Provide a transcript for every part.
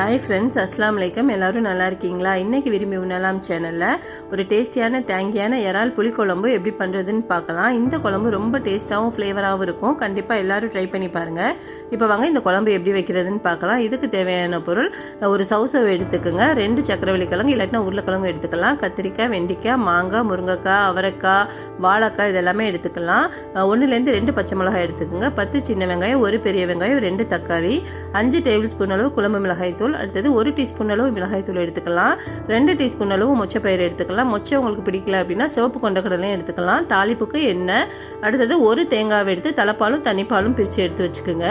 Hi friends அஸ்லாம் வலைக்கம் எல்லாரும் நல்லா இருக்கீங்களா? இன்றைக்கி விரும்பி உண்ணலாம் சேனலில் ஒரு டேஸ்டியான டேங்கியான இறால் புளிக்குழம்பு எப்படி பண்ணுறதுன்னு பார்க்கலாம். இந்த குழம்பு ரொம்ப டேஸ்ட்டாகவும் ஃப்ளேவராகவும் இருக்கும். கண்டிப்பாக எல்லோரும் ட்ரை பண்ணி பாருங்கள் இப்போ வாங்க இந்த குழம்பு எப்படி வைக்கிறதுன்னு பார்க்கலாம். இதுக்கு தேவையான பொருள் ஒரு சவுசவை எடுத்துக்கோங்க. ரெண்டு சக்கரவள்ளி கிழங்கு இல்லாட்டினா உருளைக்கிழங்கு எடுத்துக்கலாம். கத்திரிக்காய் வெண்டிக்காய் மாங்காய் முருங்கைக்காய் அவரைக்காய் வாழைக்காய் இதெல்லாமே எடுத்துக்கலாம். ஒன்றுலேருந்து ரெண்டு பச்சை மிளகாய் எடுத்துக்கோங்க. பத்து சின்ன வெங்காயம் ஒரு பெரிய வெங்காயம் ரெண்டு தக்காளி அஞ்சு டேபிள் ஸ்பூன் அளவு குழம்பு மிளகாய் தூள் அடுத்தது ஒரு டீஸ்பூன் அளவு மிளகாய் தூள் எடுத்துக்கலாம். ரெண்டு டீஸ்பூன் அளவு மொச்சப்பயிறு எடுத்துக்கலாம். மொச்சை உங்களுக்கு பிடிக்கல அப்படின்னா சிவப்பு கொண்ட கடலையும் எடுத்துக்கலாம். தாளிப்புக்கு எண்ணெய் அடுத்தது ஒரு தேங்காவை எடுத்து தலைப்பாலும் தனிப்பாலும் பிரித்து எடுத்து வச்சுக்கோங்க.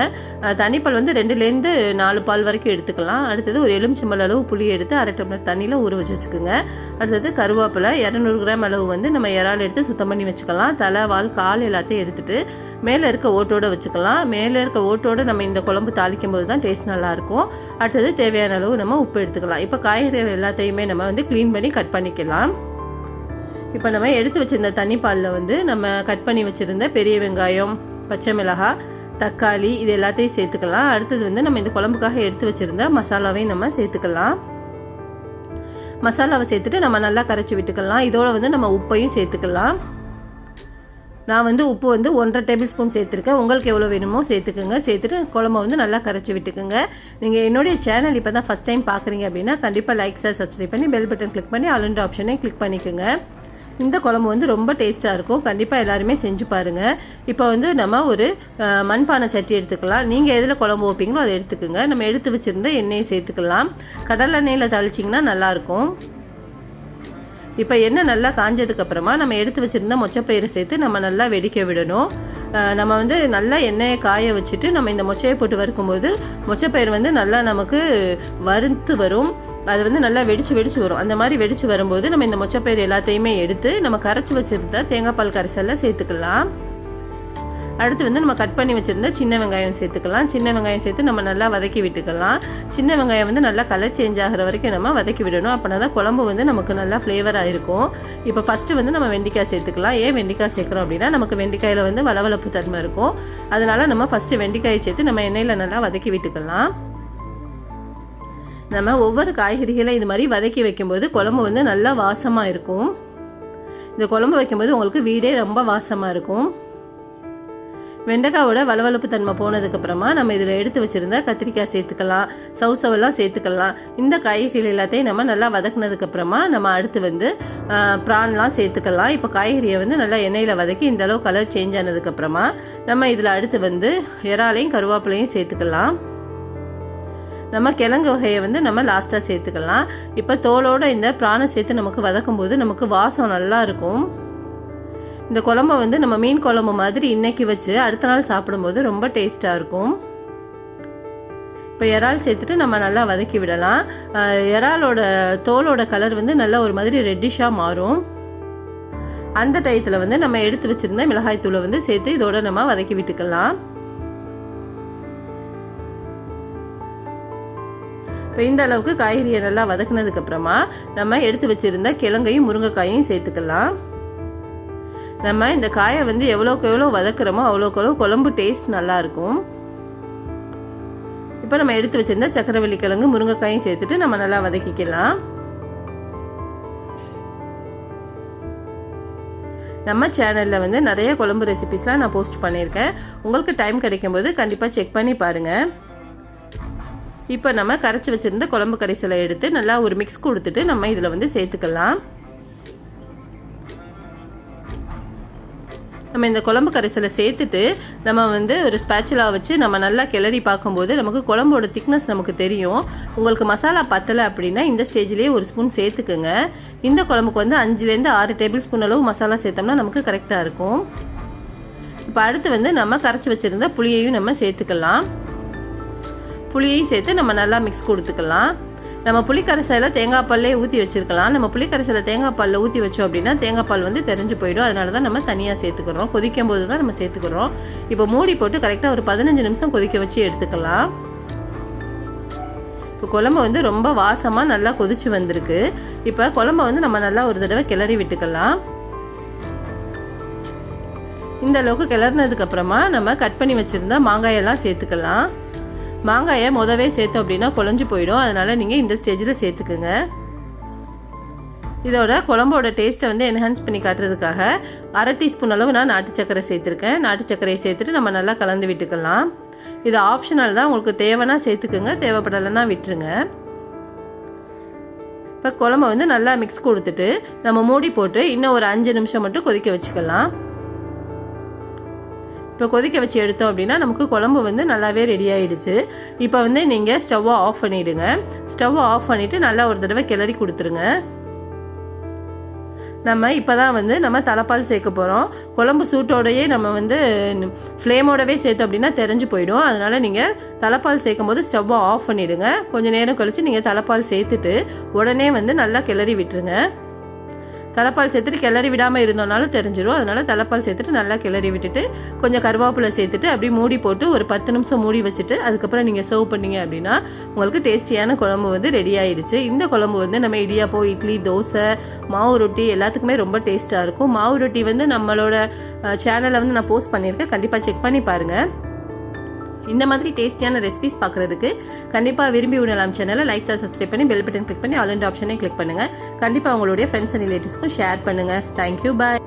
தனிப்பால் வந்து ரெண்டுலேருந்து நாலு பால் வரைக்கும் எடுத்துக்கலாம். அடுத்தது ஒரு எலுமிச்சம்பழ அளவு புளி எடுத்து அரை டம்ளர் தண்ணியில் ஊற வச்சு வச்சுக்கோங்க. அடுத்தது கருவேப்பிலை இரநூறு கிராம் அளவு வந்து நம்ம இறால் எடுத்து சுத்தம் பண்ணி வச்சுக்கலாம். தலை வால் கால் எல்லாத்தையும் எடுத்துகிட்டு மேலே இருக்க ஓட்டோட வச்சுக்கலாம். மேலே இருக்க ஓட்டோட நம்ம இந்த குழம்பு தாளிக்கும் போது தான் டேஸ்ட் நல்லாயிருக்கும். அடுத்தது தேவையான அளவு நம்ம உப்பு எடுத்துக்கலாம். இப்போ காய்கறிகள் எல்லாத்தையுமே நம்ம வந்து க்ளீன் பண்ணி கட் பண்ணிக்கலாம். இப்போ நம்ம எடுத்து வச்சுருந்த தண்ணி பாலில் வந்து நம்ம கட் பண்ணி வச்சுருந்த பெரிய வெங்காயம் பச்சை மிளகாய் தக்காளி இது எல்லாத்தையும் சேர்த்துக்கலாம். அடுத்தது வந்து நம்ம இந்த குழம்புக்காக எடுத்து வச்சுருந்த மசாலாவையும் நம்ம சேர்த்துக்கலாம். மசாலாவை சேர்த்துட்டு நம்ம நல்லா கரைச்சி விட்டுக்கலாம். இதோட வந்து நம்ம உப்பையும் சேர்த்துக்கலாம். நான் வந்து உப்பு வந்து ஒன்றரை டேபிள் ஸ்பூன் சேர்த்துருக்கேன். உங்களுக்கு எவ்வளோ வேணுமோ சேர்த்துக்கோங்க. சேர்த்துட்டு குழம்ப வந்து நல்லா கரைச்சி விட்டுக்குங்க. நீங்கள் என்னுடைய சேனல் இப்போ தான் ஃபஸ்ட் டைம் பார்க்குறீங்க அப்படின்னா கண்டிப்பாக லைக் சார் சப்ஸ்கிரைப் பண்ணி பெல் பட்டன் கிளிக் பண்ணி அலண்ட் ஆப்ஷனையும் கிளிக் பண்ணிக்கோங்க. இந்த குழம்பு வந்து ரொம்ப டேஸ்ட்டாக இருக்கும். கண்டிப்பாக எல்லாருமே செஞ்சு பாருங்கள் இப்போ வந்து நம்ம ஒரு மண்பானை சட்டி எடுத்துக்கலாம். நீங்கள் எதில் குழம்பு வைப்பீங்களோ அதை எடுத்துக்கோங்க. நம்ம எடுத்து வச்சுருந்த எண்ணெயை சேர்த்துக்கலாம். கடல் எண்ணெயில் தாளிச்சிங்கன்னா நல்லாயிருக்கும் இப்போ எண்ணெய் நல்லா காஞ்சதுக்கு அப்புறமா நம்ம எடுத்து வச்சிருந்த மொச்சப்பயிரை சேர்த்து நம்ம நல்லா வெடிக்க விடணும். நம்ம வந்து நல்லா எண்ணெயை காய வச்சுட்டு நம்ம இந்த மொச்சையை போட்டு வறுக்கும்போது மொச்சப்பயிர் வந்து நல்லா நமக்கு வறுத்து வரும். அது வந்து நல்லா வெடிச்சு வெடிச்சு வரும். அந்த மாதிரி வெடிச்சு வரும்போது நம்ம இந்த மொச்சப்பயிர் எல்லாத்தையுமே எடுத்து நம்ம கரைச்சி வச்சிருந்த தேங்காய் பால் கரைசலில் சேர்த்துக்கலாம். அடுத்து வந்து நம்ம கட் பண்ணி வச்சுருந்த சின்ன வெங்காயம் சேர்த்துக்கலாம். சின்ன வெங்காயம் சேர்த்து நம்ம நல்லா வதக்கி விட்டுக்கலாம். சின்ன வெங்காயம் வந்து நல்லா கலர் சேஞ்ச் ஆகிற வரைக்கும் நம்ம வதக்கி விடணும். அப்படின்னா தான் குழம்பு வந்து நமக்கு நல்லா ஃப்ளேவராக இருக்கும். இப்போ ஃபஸ்ட்டு வந்து நம்ம வெண்டிக்காய் சேர்த்துக்கலாம். ஏன் வெண்டிக்காய் சேர்க்குறோம் அப்படின்னா நமக்கு வெண்டிக்காயில் வந்து வளவளப்பு தன்மை இருக்கும். அதனால் நம்ம ஃபஸ்ட்டு வெண்டிக்காயை சேர்த்து நம்ம எண்ணெயில் நல்லா வதக்கி விட்டுக்கலாம். நம்ம ஒவ்வொரு காய்கறிகளை இது மாதிரி வதக்கி வைக்கும்போது குழம்பு வந்து நல்லா வாசமாக இருக்கும். இந்த குழம்பு வைக்கும்போது உங்களுக்கு வீடே ரொம்ப வாசமாக இருக்கும். வெண்டைக்காவோட வளவளப்பு தன்மை போனதுக்கப்புறமா நம்ம இதில் எடுத்து வச்சுருந்த கத்திரிக்காய் சேர்த்துக்கலாம் சவுசவெல்லாம் சேர்த்துக்கலாம். இந்த காய்கறிகள் எல்லாத்தையும் நம்ம நல்லா வதக்குனதுக்கப்புறமா நம்ம அடுத்து வந்து ப்ரான்லாம் சேர்த்துக்கலாம். இப்போ காய்கறியை வந்து நல்லா எண்ணெயில் வதக்கி இந்த அளவு கலர் சேஞ்ச் ஆனதுக்கப்புறமா நம்ம இதில் அடுத்து வந்து இறாலையும் கருவேப்பிலையும் சேர்த்துக்கலாம். நம்ம கிழங்கு வகையை வந்து நம்ம லாஸ்ட்டாக சேர்த்துக்கலாம். இப்போ தோலோட இந்த பிராணை சேர்த்து நமக்கு வதக்கும் போது நமக்கு வாசம் நல்லா இருக்கும். இந்த குழம்ப வந்து நம்ம மீன் குழம்பு மாதிரி இன்னைக்கு வச்சு அடுத்த நாள் சாப்பிடும்போது ரொம்ப டேஸ்ட்டாக இருக்கும். இப்போ இறால் சேர்த்துட்டு நம்ம நல்லா வதக்கி விடலாம். இறாலோட தோலோட கலர் வந்து நல்லா ஒரு மாதிரி ரெட்டிஷாக மாறும். அந்த டயத்தில் வந்து நம்ம எடுத்து வச்சுருந்த மிளகாய் தூளை வந்து சேர்த்து இதோட நம்ம வதக்கி விட்டுக்கலாம். இப்போ இந்த அளவுக்கு காய்கறியை நல்லா வதக்குனதுக்கப்புறமா நம்ம எடுத்து வச்சுருந்த கிழங்கையும் முருங்கைக்காயும் சேர்த்துக்கலாம். நம்ம இந்த காயை வந்து எவ்வளோக்கு எவ்வளோ வதக்குறோமோ அவ்வளோக்கு அவ்வளோ குழம்பு டேஸ்ட் நல்லாயிருக்கும். இப்போ நம்ம எடுத்து வச்சுருந்தா சக்கரவள்ளி கிழங்கு முருங்கைக்காயும் சேர்த்துட்டு நம்ம நல்லா வதக்கிக்கலாம். நம்ம சேனலில் வந்து நிறைய குழம்பு ரெசிபிஸ்லாம் நான் போஸ்ட் பண்ணியிருக்கேன். உங்களுக்கு டைம் கிடைக்கும்போது கண்டிப்பாக செக் பண்ணி பாருங்கள் இப்போ நம்ம கரைச்சி வச்சுருந்த குழம்பு கரைசலை எடுத்து நல்லா ஒரு மிக்ஸ் கொடுத்துட்டு நம்ம இதில் வந்து சேர்த்துக்கலாம். நம்ம இந்த குழம்பு கரைசலை சேர்த்துட்டு நம்ம வந்து ஒரு ஸ்பேச்சுலா வச்சு நம்ம நல்லா கிளறி பார்க்கும்போது நமக்கு குழம்போட திக்னஸ் நமக்கு தெரியும். உங்களுக்கு மசாலா பத்தலை அப்படின்னா இந்த ஸ்டேஜ்லேயே ஒரு ஸ்பூன் சேர்த்துக்குங்க. இந்த குழம்புக்கு வந்து அஞ்சுலேருந்து ஆறு டேபிள் ஸ்பூன் அளவு மசாலா சேர்த்தோம்னா நமக்கு கரெக்டாக இருக்கும். இப்போ அடுத்து வந்து நம்ம கரைச்சி வச்சுருந்த புளியையும் நம்ம சேர்த்துக்கலாம். புளியையும் சேர்த்து நம்ம நல்லா மிக்ஸ் கொடுத்துக்கலாம். நம்ம புளிக்கரைசலில் தேங்காய் பாலே ஊற்றி வச்சுருக்கலாம். நம்ம புளிக்கரைசலில் தேங்காய் பாலில் ஊற்றி வச்சோம் அப்படின்னா தேங்காய் பால் வந்து தெரிஞ்சு போயிடும். அதனால தான் நம்ம தனியாக சேர்த்துக்கிறோம். கொதிக்கும் போது தான் நம்ம சேர்த்துக்கிறோம். இப்போ மூடி போட்டு கரெக்டாக ஒரு பதினஞ்சு நிமிஷம் கொதிக்க வச்சு எடுத்துக்கலாம். இப்போ குழம்பு வந்து ரொம்ப வாசமாக நல்லா கொதிச்சு வந்திருக்கு. இப்போ குழம்ப வந்து நம்ம நல்லா ஒரு தடவை கிளறி விட்டுக்கலாம். இந்த அளவுக்கு கிளறினதுக்கு அப்புறமா நம்ம கட் பண்ணி வச்சுருந்தா மாங்காயெல்லாம் சேர்த்துக்கலாம். மாங்காயை மொதவே சேர்த்தோம் அப்படின்னா குழஞ்சி போயிடும். அதனால் நீங்கள் இந்த ஸ்டேஜில் சேர்த்துக்குங்க. இதோட குழம்போட டேஸ்ட்டை வந்து என்ஹான்ஸ் பண்ணி காட்டுறதுக்காக அரை டீஸ்பூன் அளவு நான் நாட்டு சர்க்கரை சேர்த்துருக்கேன். நாட்டு சர்க்கரையை சேர்த்துட்டு நம்ம நல்லா கலந்து விட்டுக்கலாம். இது ஆப்ஷனல் தான். உங்களுக்கு தேவைன்னா சேர்த்துக்குங்க. தேவைப்படலைன்னா விட்டுருங்க. இப்போ குழம்ப வந்து நல்லா மிக்ஸ் கொடுத்துட்டு நம்ம மூடி போட்டு இன்னும் ஒரு அஞ்சு நிமிஷம் மட்டும் கொதிக்க வச்சுக்கலாம். இப்போ கொதிக்க வச்சு எடுத்தோம் அப்படின்னா நமக்கு குழம்பு வந்து நல்லாவே ரெடி ஆகிடுச்சு இப்போ வந்து நீங்கள் ஸ்டவ்வை ஆஃப் பண்ணிவிடுங்க ஸ்டவ்வை ஆஃப் பண்ணிவிட்டு நல்லா ஒரு தடவை கிளறி கொடுத்துருங்க. நம்ம இப்போ தான் வந்து நம்ம தலைப்பால் சேர்க்க போகிறோம் குழம்பு சூட்டோடையே நம்ம வந்து ஃப்ளேமோடவே சேர்த்தோம் அப்படின்னா தெரிஞ்சு போயிடும். அதனால் நீங்கள் தலைப்பால் சேர்க்கும் போது ஸ்டவ்வை ஆஃப் பண்ணிவிடுங்க கொஞ்சம் நேரம் கழித்து நீங்கள் தலைப்பால் சேர்த்துட்டு உடனே வந்து நல்லா கிளறி விட்டுருங்க. தலைப்பால் சேர்த்துட்டு கிளறி விடாமல் இருந்தோம்னாலும் தெரிஞ்சிடும் அதனால் தலைப்பால் சேர்த்துட்டு நல்லா கிளறி விட்டுட்டு கொஞ்சம் கருவேப்பிலை சேர்த்துட்டு அப்படியே மூடி போட்டு ஒரு பத்து நிமிஷம் மூடி வச்சுட்டு அதுக்கப்புறம் நீங்கள் சர்வ் பண்ணீங்க அப்படின்னா உங்களுக்கு டேஸ்டியான குழம்பு வந்து ரெடி ஆயிடுச்சு. இந்த குழம்பு வந்து நம்ம இடியாப்போ இட்லி தோசை மாவு ரொட்டி எல்லாத்துக்குமே ரொம்ப டேஸ்ட்டாக இருக்கும். மாவு ரொட்டி வந்து நம்மளோட சேனலில் வந்து நான் போஸ்ட் பண்ணியிருக்கேன். கண்டிப்பாக செக் பண்ணி பாருங்கள் இந்த மாதிரி டேஸ்டியான ரெசிபிஸ் பார்க்குறதுக்கு கண்டிப்பாக விரும்பி உணலாம் சேனலை லைக் சார் சப்ஸ்கிரைப் பண்ணி பெல் பட்டன் கிளிக் பண்ணி ஆல் ஆப்ஷனே கிளிக் பண்ணுங்கள் கண்டிப்பாக உங்களுடைய ஃப்ரெண்ட்ஸ் அண்ட் ரிலேட்டிவ்ஸ்க்கும் ஷேர் பண்ணுங்கள் தேங்க்யூ பாய்